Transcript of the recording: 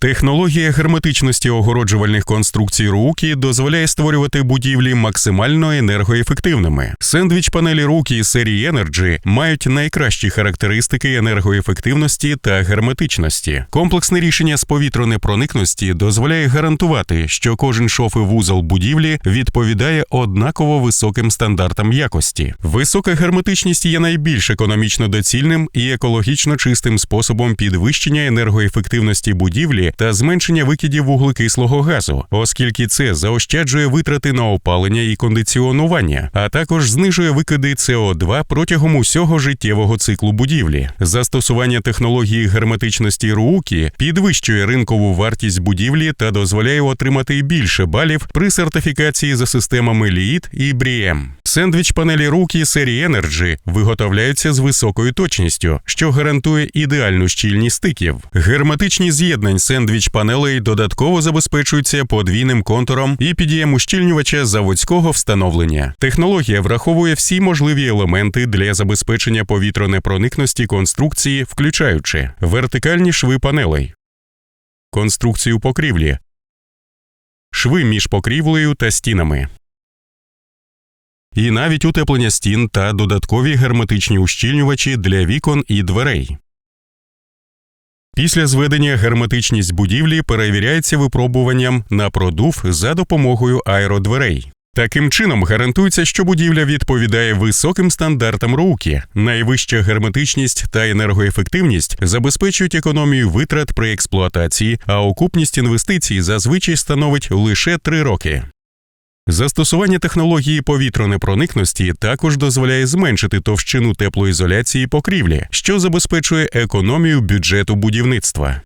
Технологія герметичності огороджувальних конструкцій Рукі дозволяє створювати будівлі максимально енергоефективними. Сендвіч панелі Рукі серії Energy мають найкращі характеристики енергоефективності та герметичності. Комплексне рішення з повітронепроникності дозволяє гарантувати, що кожен шов і вузол будівлі відповідає однаково високим стандартам якості. Висока герметичність є найбільш економічно доцільним і екологічно чистим способом підвищення енергоефективності будівлі та зменшення викидів вуглекислого газу, оскільки це заощаджує витрати на опалення і кондиціонування, а також знижує викиди СО2 протягом усього життєвого циклу будівлі. Застосування технології герметичності Руукі підвищує ринкову вартість будівлі та дозволяє отримати більше балів при сертифікації за системами LEED і BREEAM. Сендвіч панелі Рукі серії Energy виготовляються з високою точністю, що гарантує ідеальну щільність стиків. Герметичні з'єднань сендвіч панелей додатково забезпечуються подвійним контуром і підієм ущільнювача заводського встановлення. Технологія враховує всі можливі елементи для забезпечення повітронепроникності конструкції, включаючи вертикальні шви панелей, конструкцію покрівлі, шви між покрівлею та стінами. І навіть утеплення стін та додаткові герметичні ущільнювачі для вікон і дверей. Після зведення герметичність будівлі перевіряється випробуванням на продув за допомогою аеродверей. Таким чином гарантується, що будівля відповідає високим стандартам РУКІ. Найвища герметичність та енергоефективність забезпечують економію витрат при експлуатації, а окупність інвестицій зазвичай становить лише 3 роки. Застосування технології повітронепроникності також дозволяє зменшити товщину теплоізоляції покрівлі, що забезпечує економію бюджету будівництва.